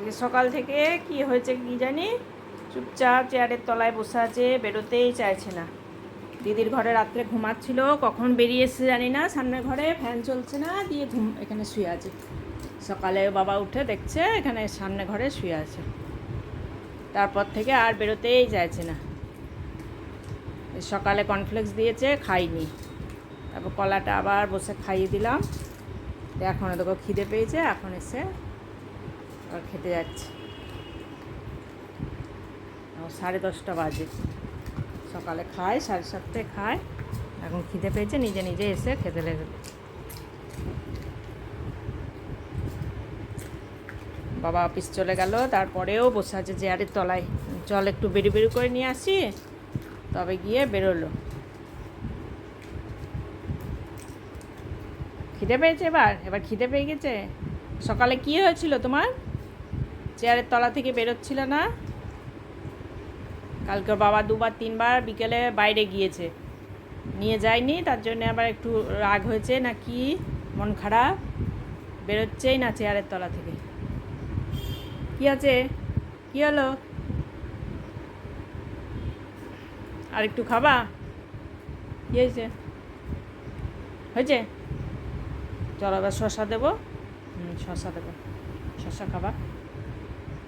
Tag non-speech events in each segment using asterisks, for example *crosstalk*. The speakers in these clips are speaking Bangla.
আজকে সকাল থেকে কি হয়েছে কি জানি? চুপচাপ চেয়ারের তলায় বসে আছে, বেরোতেই চাইছে না। দিদির ঘরে রাত্রে ঘুমাচ্ছিল, কখন বেরিয়ে এসে জানি না, সামনের ঘরে ফ্যান চলছে না, দিয়ে ঘুম, এখানে শুয়ে আছে। সকালে বাবা উঠে দেখছে, এখানে সামনে ঘরে শুয়ে আছে। তারপর থেকে আর বেরোতেই চাইছে না। সকালে কর্নফ্লেক্স দিয়েছে, খাইনি। তারপর কলাটা আবার বসে খাইয়ে দিলাম। এখন ওদেরকে খিদে পেয়েছে, এখন এসে আবার খেতে যাচ্ছে। সাড়ে দশটা বাজে। সকালে খায়, সাড়ে সাতটায় খায়। এখন খিদে পেয়েছে, নিজে নিজে এসে খেতে লেগে বাবা অফিস চলে গেল, তারপরেও বসে আছে চেয়ারের তলায়। চল একটু বেরি বেরি করে নিয়ে আসি, তবে গিয়ে বেরোলো। খিদে পেয়েছে এবার? এবার খিদে পেয়ে গেছে? সকালে কি হয়েছিল তোমার? চেয়ারের তলা থেকে বেরোচ্ছিল না। কালকে বাবা দুবার, তিনবার বিকেলে বাইরে গিয়েছে। নিয়ে যায়নি, তার জন্য আবার একটু রাগ হয়েছে, না কি? মন খারাপ? বেরোচ্ছেই না চেয়ারের তলা থেকে। কি আছে? কি হলো? আর একটু খাবা? কি হয়েছে? হয়েছে? চলো এবার শশা দেবো। হুম শশা দেবো। শশা খাবা।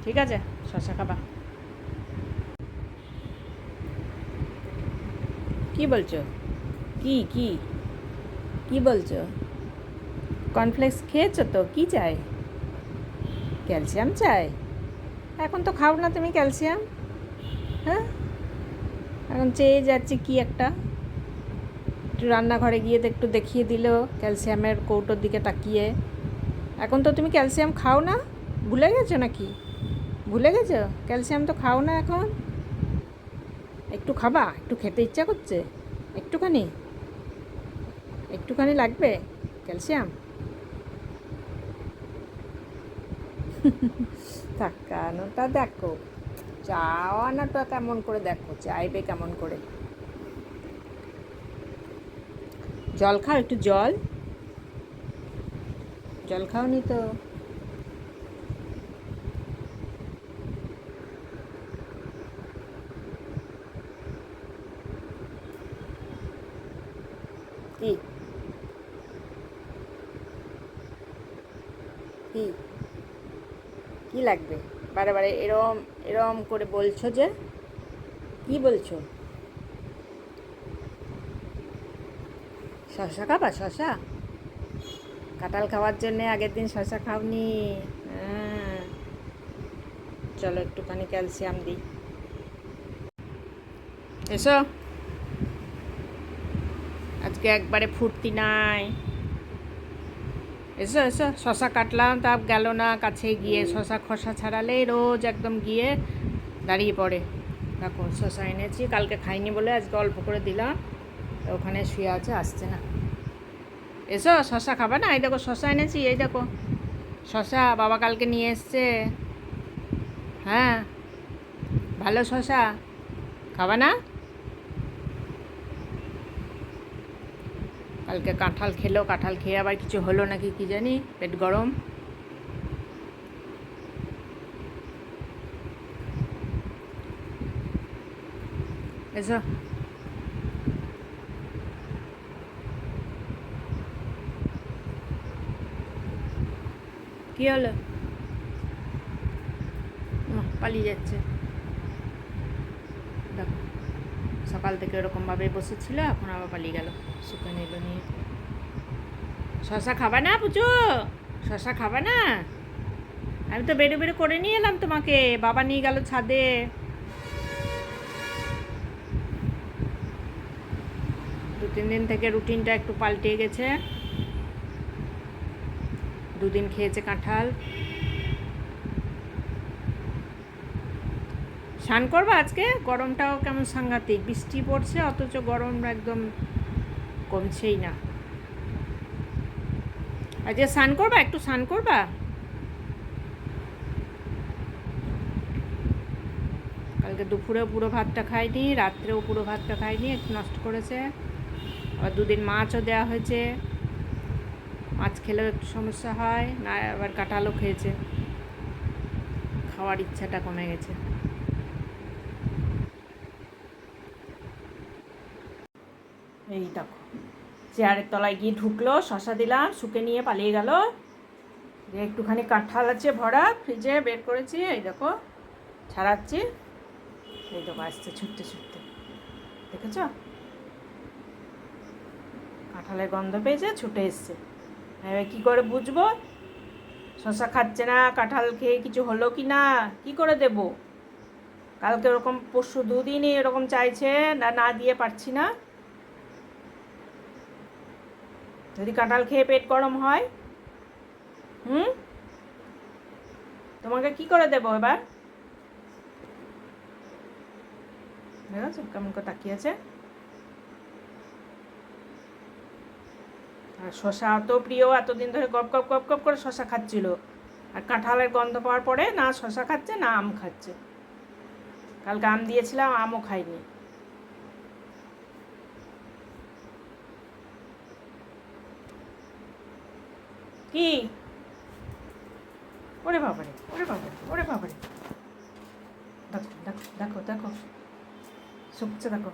ঠিক আছে? শশা খাবা। কি বলছো? কি কি? কি বলছো? কর্নফ্লেক্স খেয়েছো তো? কি চাই? ক্যালসিয়াম চাই? এখন তো খাও না তুমি ক্যালসিয়াম হ্যাঁ? এখন চেয়ে যাচ্ছে কি একটা। একটু রান্নাঘরে গিয়ে একটু দেখিয়ে দিল ক্যালসিয়ামের কৌটোর দিকে তাকিয়ে। এখন তো তুমি ক্যালসিয়াম খাও না? ভুলে গেছো নাকি? ভুলে গেছো? ক্যালসিয়াম তো খাও না এখন। একটু খাবা, একটু খেতে ইচ্ছা করছে। একটুখানি। একটুখানি লাগবে ক্যালসিয়াম? *laughs* তাকানোটা দেখো। চাওয়ানোটা কেমন করে দেখো, চাইবে কেমন করে? জল খাও, একটু জল। জল খাও নি তো। কি কি কি লাগবে? বারে বারে এরম এরম করে বলছো যে, কি বলছো? শশা খাবা? শশা কাঁঠাল খাওয়ার জন্যে আগের দিন শশা খাওনি। হ্যাঁ। চলো একটুখানি ক্যালসিয়াম দিই। এসো। আজকে একবারে ফুর্তি নাই। এসো এসো, শশা কাটলাম, তা গেল না কাছে গিয়ে। শশা খসা ছাড়ালে রোজ একদম গিয়ে দাঁড়িয়ে পড়ে। দেখো, শশা এনেছি, কালকে খাইনি বলে আজকে অল্প করে দিলাম। ওখানে শুয়ে আছে, আসছে না। এসো, শশা খাবা না? এই দেখো, শশা এনেছি, এই দেখো। শশা বাবা কালকে নিয়ে এসছে। হ্যাঁ ভালো শশা। খাবা না? কালকে কাঁঠাল খেলো, কাঁঠাল খেয়ে আবার কিছু হলো নাকি কি জানি? পেট গরম। এসো। কি হলো? পালিয়ে যাচ্ছে। দেখো সকাল থেকে এরকমভাবে বসেছিল এখন আবার পালিয়ে গেল। শুকে নিল নিয়ে শশা খাবা না পুজো শশা খাবা না? আমি তো বেড়ে বেড়ে করে নিয়ে এলাম তোমাকে বাবা নিয়ে গেল ছাদে। দু তিন দিন থেকে রুটিনটা একটু পাল্টে গেছে। দুদিন খেয়েছে কাঁঠাল। স্নান করবা আজকে? গরমটাও কেমন সাংঘাতিক? বৃষ্টি পড়ছে, অথচ গরম একদম কমছেই না। আজকে স্নান করবা? একটু স্নান করবা? কালকে দুপুরেও পুরো ভাতটা খাইনি, রাত্রেও পুরো ভাতটা খাইনি, একটু নষ্ট করেছে। আবার দুদিন মাছও দেওয়া হয়েছে। মাছ খেলেও একটু সমস্যা হয়, না আবার কাঁঠালও খেয়েছে। খাওয়ার ইচ্ছাটা কমে গেছে। এই দেখো। চেয়ারের তলায় গিয়ে ঢুকলো, শশা দিলাম, শুকে নিয়ে পালিয়ে গেল। একটুখানি কাঁঠাল আছে ভরা, ফ্রিজে বের করেছি, এই দেখো, ছাড়াচ্ছি। এই দেখো, আসছে ছুটতে ছুটতে। দেখেছ? কাঁঠালের গন্ধ পেয়েছে, ছুটে এসছে। এবার কী করে বুঝব? শশা খাচ্ছে না, কাঁঠাল খেয়ে কিছু হলো কি না? কি করে দেব? কালকে ওরকম পরশু দুদিনই এরকম চাইছে, না না দিয়ে পারছি না। যদি কাঁঠাল খেয়ে পেট গরম হয়, হুম? তোমাকে কি করে দেবো এবার? কেমন করে তাকিয়েছে আর শশা অত প্রিয়, এতদিন ধরে গপ গপ গপ গপ করে শশা খাচ্ছিল। আর কাঁঠালের গন্ধ পাওয়ার পরে না শশা খাচ্ছে, না আম খাচ্ছে। কালকে আম দিয়েছিলাম, আমও খাইনি। কি? ওরে বাবারে ওরে বাবারে ওরে বাবারে। দেখো দেখো দেখো দেখো। শুকছে দেখো।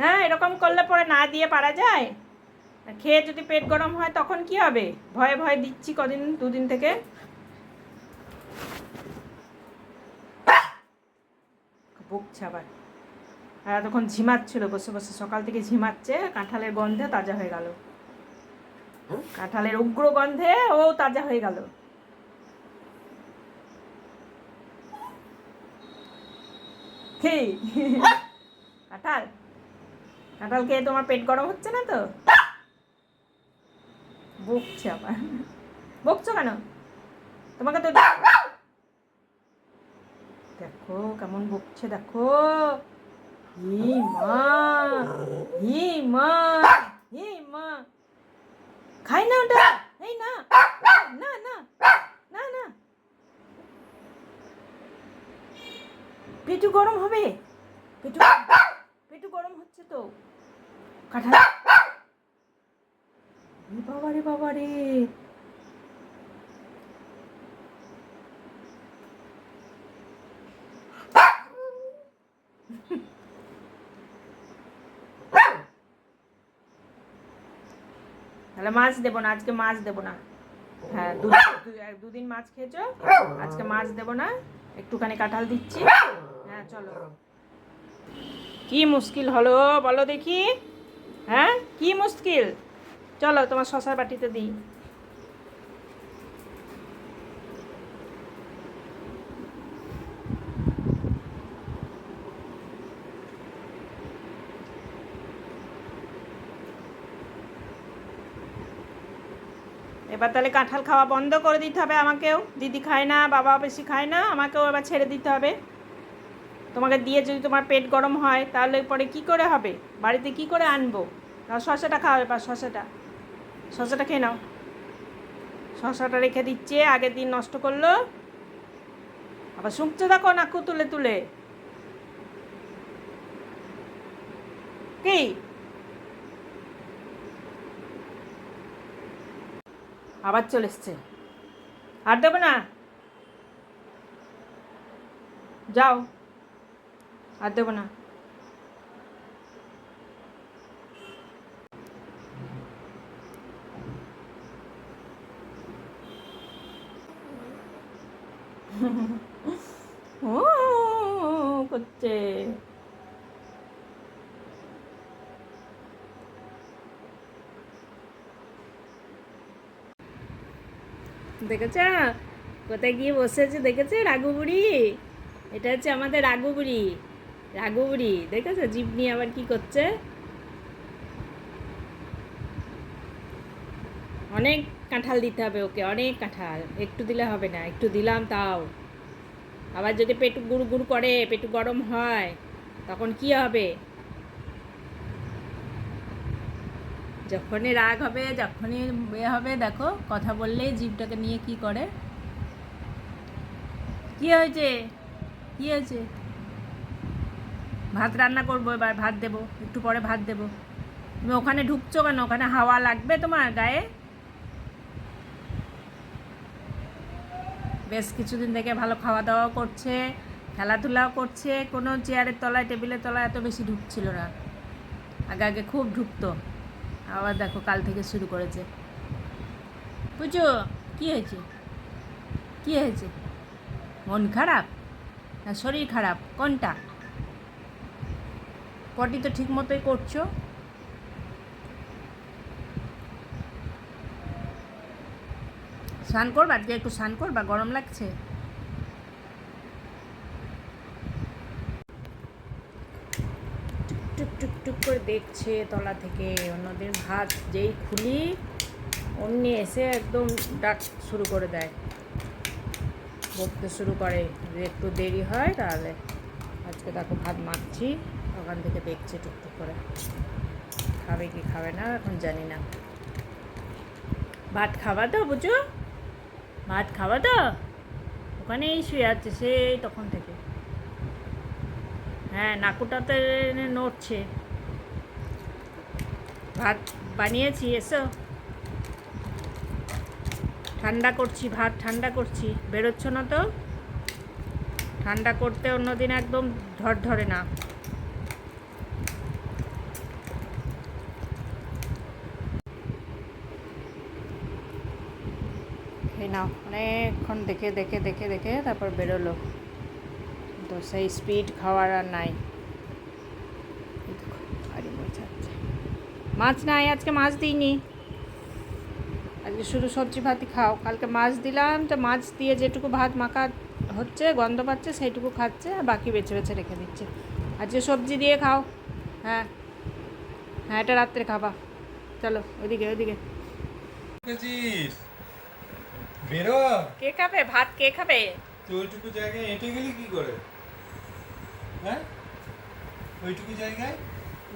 হ্যাঁ এরকম করলে পরে না দিয়ে পারা যায়? খেয়ে যদি পেট গরম হয়, তখন কি হবে? ভয়ে ভয়ে দিচ্ছি কদিন, দুদিন থেকে? বকছে আবার আর তখন ঝিমাচ্ছিল বসে বসে। সকাল থেকে ঝিমাচ্ছে কাঁঠালের গন্ধে তাজা হয়ে গেল। কাঁঠালের উগ্র গন্ধে ও তাজা হয়ে গেল। কাঁঠাল? কাঁঠাল খেয়ে তোমার পেট গরম হচ্ছে না তো? বকছে আবার। বকছো কেন? তোমাকে তো দেখো কেমন বকছে দেখো। হি মা হি মা হি মা খাই না ওটা এই না না না না না পেটু গরম হবে পেটু গরম হচ্ছে তো কাঁঠাল বাবারে বাবারে তাহলে মাছ দেবো না, আজকে মাছ দেবো না। হ্যাঁ দুদিন মাছ খেয়েছো? আজকে মাছ দেবো না, একটুখানি কাঁঠাল দিচ্ছি। হ্যাঁ চলো। কি মুশকিল হলো, বলো দেখি। হ্যাঁ কি মুশকিল? চলো তোমার শশার বাটিতে দিই। এবার তাহলে কাঁঠাল খাওয়া বন্ধ করে দিতে হবে আমাকেও। দিদি খায় না বাবা বেশি খায় না, আমাকেও এবার ছেড়ে দিতে হবে। তোমাকে দিয়ে যদি তোমার পেট গরম হয়, তাহলে পরে কি করে হবে? বাড়িতে কি করে আনব? না শশাটা খাও এবার শশাটা শশাটা খেয়ে নাও। শশাটা রেখে দিচ্ছে, আগের দিন নষ্ট করল। আবার শুকছে দেখো নাকু তুলে তুলে। কি? আবার চলে এসছে। আর দেবে না। যাও। আর দেবো না। করছে। দেখেছ? কোথায় গিয়ে বসেছে দেখেছে রাঘু বুড়ি? এটা হচ্ছে আমাদের রাঘু বুড়ি। রাঘু বুড়ি, দেখেছ? জিপ নিয়ে আবার কি করছে? অনেক কাঁঠাল দিতে হবে ওকে, অনেক কাঁঠাল। একটু দিলে হবে না, একটু দিলাম তাও। আবার যদি পেটু গুড় গুড় করে, পেটু গরম হয়, তখন কি হবে? যখনই রাগ হবে, যখনই এ হবে, দেখো, কথা বললেই জীবটাকে নিয়ে কি করে? কি হয়েছে? কি হয়েছে? ভাত রান্না করব এবার, ভাত দেবো, একটু পরে ভাত দেবো। তুমি ওখানে ঢুকছো কেন? ওখানে হাওয়া লাগবে তোমার গায়ে? বেশ কিছুদিন থেকে ভালো খাওয়া দাওয়া করছে, খেলাধুলাও করছে, কোনো চেয়ারের তলায়, টেবিলের তলায় এত বেশি ঢুকছিল না। আগে আগে খুব ঢুকতো। আবার দেখো কাল থেকে শুরু করেছে। বুঝো কী হয়েছে? কী হয়েছে? মন খারাপ? না, শরীর খারাপ? কোনটা? পটি তো ঠিক মতোই করছ। স্নান করবা? আজকে একটু স্নান করবা? গরম লাগছে? টুক টুক টুক করে দেখছে তলা থেকে। অন্যদের ভাত যেই খুলি অমনি এসে একদম ডাক শুরু করে দেয়। বকতে শুরু করে যদি একটু দেরি হয় তাহলে আজকে তাকে ভাত মাখছি, ওখান থেকে দেখছে টুকটুক করে। খাবে কি খাবে না, এখন জানি না। ভাত খাবা তো বুঝো? ভাত খাওয়া তো? ওখানেই শুয়ে আছে সেই তখন থেকে। হ্যাঁ নাকুটাতে নড়ছে। ভাত বানিয়েছি, এসো। ঠান্ডা করছি, ভাত ঠান্ডা করছি। বেরোচ্ছ না তো? ঠান্ডা করতে অন্যদিন একদম ধর ধরে না। নাও। অনেকক্ষণ দেখে দেখে দেখে দেখে তারপর বেরোলো। তো সেই স্পিড খাওয়ার আর নাই। মাছ নাই আজকে মাছ দিইনি। আজকে শুধু সবজি ভাতই খাও। কালকে মাছ দিলাম তো মাছ দিয়ে যেটুকু ভাত মাখা হচ্ছে গন্ধ পাচ্ছে সেইটুকু খাচ্ছে আর বাকি বেছে বেছে রেখে দিচ্ছে। আজকে সবজি দিয়ে খাও হ্যাঁ। হ্যাঁ এটা রাত্রে খাবা। চলো ওইদিকে ওইদিকে বেরো। কে খাবে? ভাত কে খাবে? তুই ওইটুকু জায়গায় হেঁটে গেলি কি করে? হ্যাঁ? ওইটুকু জায়গায়?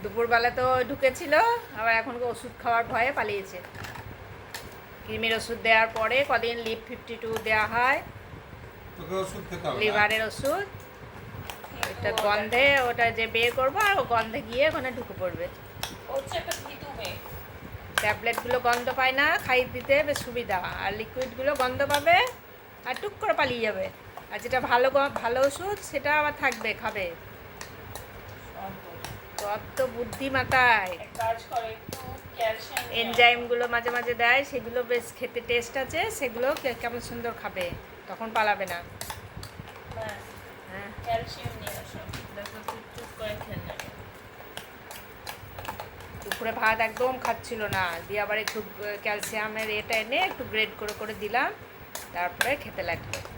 দুপুরবেলা তো ঢুকেছিল আবার এখন ওষুধ খাওয়ার ভয়ে পালিয়েছে। কৃমির ওষুধ দেওয়ার পরে কদিন লিভ ফিফটি টু দেওয়া হয়? লিভারের ওষুধ। ওটা গন্ধে ওটা যে বের করব আর ও গন্ধে গিয়ে ওখানে ঢুকে পড়বে। ট্যাবলেটগুলো গন্ধ পায় না খাইয়ে দিতে বেশ সুবিধা। আর লিকুইডগুলো গন্ধ পাবে আর টুক করে পালিয়ে যাবে। আর যেটা ভালো ভালো ওষুধ সেটা আবার থাকবে খাবে। কত বুদ্ধি মাথায়। এনজাইমগুলো মাঝে মাঝে দেয় সেগুলো বেশ খেতে টেস্ট আছে সেগুলো কেমন সুন্দর খাবে তখন পালাবে না। হ্যাঁ। দুপুরে ভাত একদম খাচ্ছিল না। দিয়ে আবার একটু ক্যালসিয়ামের এটা এনে একটু গ্রেড করে করে দিলাম। তারপরে খেতে লাগবে আর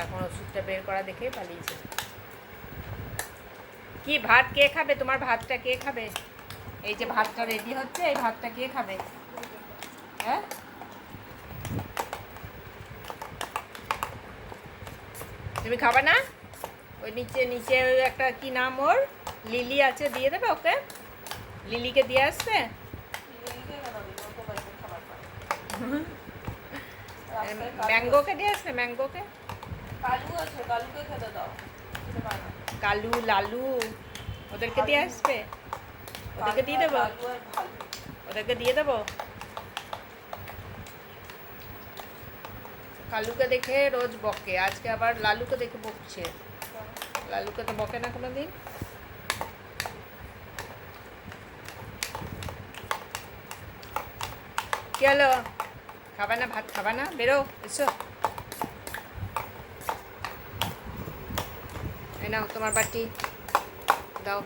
এখন ওষুধটা বের করা দেখেই পালিয়েছে। কি ভাত কে খাবে? তোমার ভাতটা কে খাবে? এই যে ভাতটা রেডি হচ্ছে এই ভাতটা কে খাবে? হ্যাঁ? তুমি খাবে না? ওই নিচে নিচে ওই একটা কি নাম ওর? লিলি আছে দিয়ে দেবে ওকে? লিলিকে দিয়ে আসবে? ম্যাঙ্গোকে দিয়ে আসবে ম্যাঙ্গোকে। কালু আছে কালুকে খেতে দাও। খেতে পারে না। কালু লালু ওদেরকে দিয়ে আসবে? ওদেরকে দিয়ে দেবো। ওদেরকে দিয়ে দেবো? কালুকে দেখে রোজ বকে আজকে আবার লালুকে দেখে বকছে। লালুকে তো বকে না কোনো দিন কি হলো? খাবা না ভাত খাবা না? বেরো এসো। নাও তোমার বাটি। দাও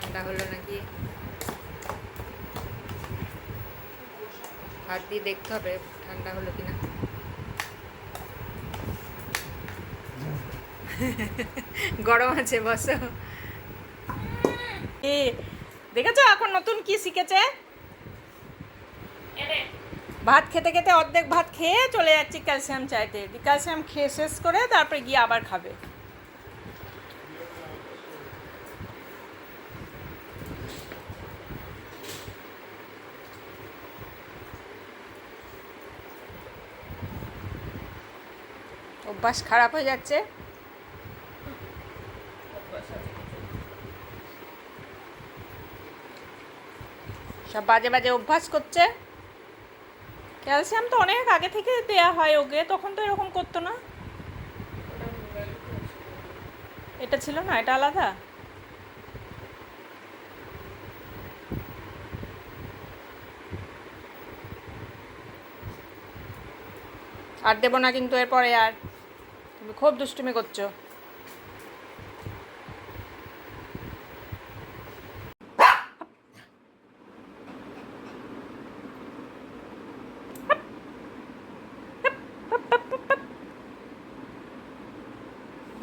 ঠান্ডা হলো নাকি? হাত দিয়ে দেখতে হবে ঠান্ডা হলো কিনা। গরম আছে বসো। দেখেছ এখন নতুন কি শিখেছে? ভাত খেতে খেতে অর্ধেক ভাত খেয়ে চলে যাচ্ছি ক্যালসিয়াম চাইতে। ক্যালসিয়াম খেয়ে শেষ করে তারপরে গিয়ে আবার খাবে। অভ্যাস খারাপ হয়ে যাচ্ছে। সব বাজে বাজে অভ্যাস করছে। ক্যালসিয়াম তো অনেক আগে থেকে দেয়া হয় ওকে, তখন তো এরকম করতো না। এটা ছিল না, এটা আলাদা? আর দেবো না কিন্তু এরপরে আর। খুব দুষ্টুমি করছ।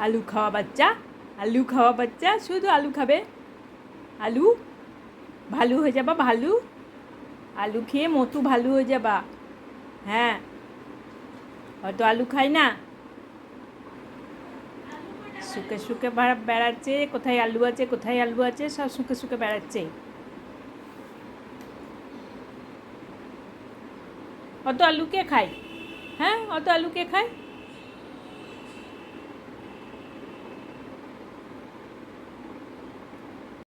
আলু খাওয়া বাচ্চা, আলু খাওয়া বাচ্চা, শুধু আলু খাবে। আলু, ভালু হয়ে যাবা, ভালু। আলু খেয়ে মতু ভালু হয়ে যাবা। হ্যাঁ হয়তো আলু খাই না। শুকে শুকে বেড়াচ্ছে, কোথায় আলু আছে, কোথায় আলু আছে, সব শুকে শুকে বেড়াচ্ছে। অত আলু কে খায়? হ্যাঁ অত আলু কে খায়?